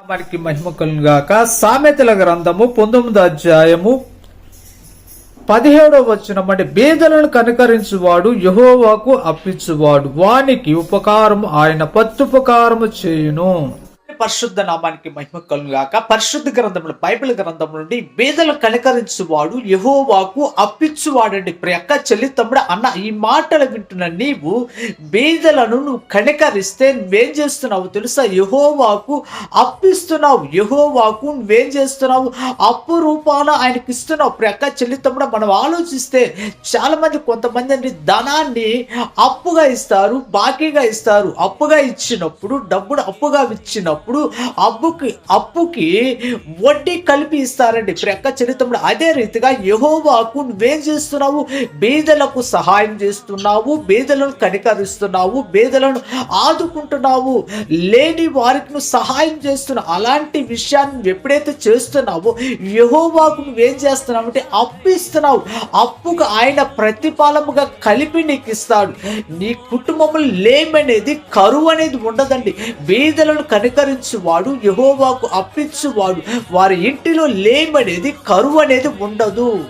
మనకి మహిమకలుగాక సామెతల గ్రంథము పంతొమ్మిది అధ్యాయము పదిహేడవ వచనం అంటే బీదలను కనకరించువాడు యహోవాకు అప్పించువాడు. వానికి ఉపకారము ఆయన పత్తుపకారము చేయును. పరిశుద్ధ నామానికి మహిమ కలుగాక పరిశుద్ధ గ్రంథములు బైబిల్ గ్రంథం నుండి బీదలు కనికరించువాడు యహోవాకు అప్పించువాడండి ప్రియక్క చెల్లి తమ్ముడు అన్న ఈ మాటలు వింటున్న నీవు బీదలను నువ్వు కనికరిస్తే నువ్వేం చేస్తున్నావు తెలుసా? యహోవాకు అప్పిస్తున్నావు యహోవాకు నువ్వేం చేస్తున్నావు? అప్పు రూపాన ఆయనకి ఇస్తున్నావు. ప్రియక్క చెల్లి తమ్ముడు మనం ఆలోచిస్తే చాలా మంది కొంతమంది అండి ధనాన్ని అప్పుగా ఇస్తారు బాకీగా ఇస్తారు. అప్పుగా ఇచ్చినప్పుడు డబ్బును అప్పుగా ఇచ్చినప్పుడు అప్పుకి అప్పుకి వడ్డీ కలిపి ఇస్తారండి. ప్రక్క చరిత్రలో అదే రీతిగా యహోవాకు నువ్వేం చేస్తున్నావు? బీదలకు సహాయం చేస్తున్నావు బీదలను కనికరిస్తున్నావు బీదలను ఆదుకుంటున్నావు లేని వారికి నువ్వు సహాయం చేస్తున్నావు అలాంటి విషయాన్ని ఎప్పుడైతే చేస్తున్నావో యహోవాకు నువ్వేం చేస్తున్నావు అంటే అప్పు ఇస్తున్నావు అప్పుకు ఆయన ప్రతిఫలముగా కలిపి నీకు ఇస్తాడు. నీ కుటుంబంలో లేమనేది కరువు అనేది ఉండదండి. బీదలను ఆదరించువాడు యహోవాకు అప్పించువాడు. వారి ఇంటిలో లేమనేది కరువు అనేది ఉండదు.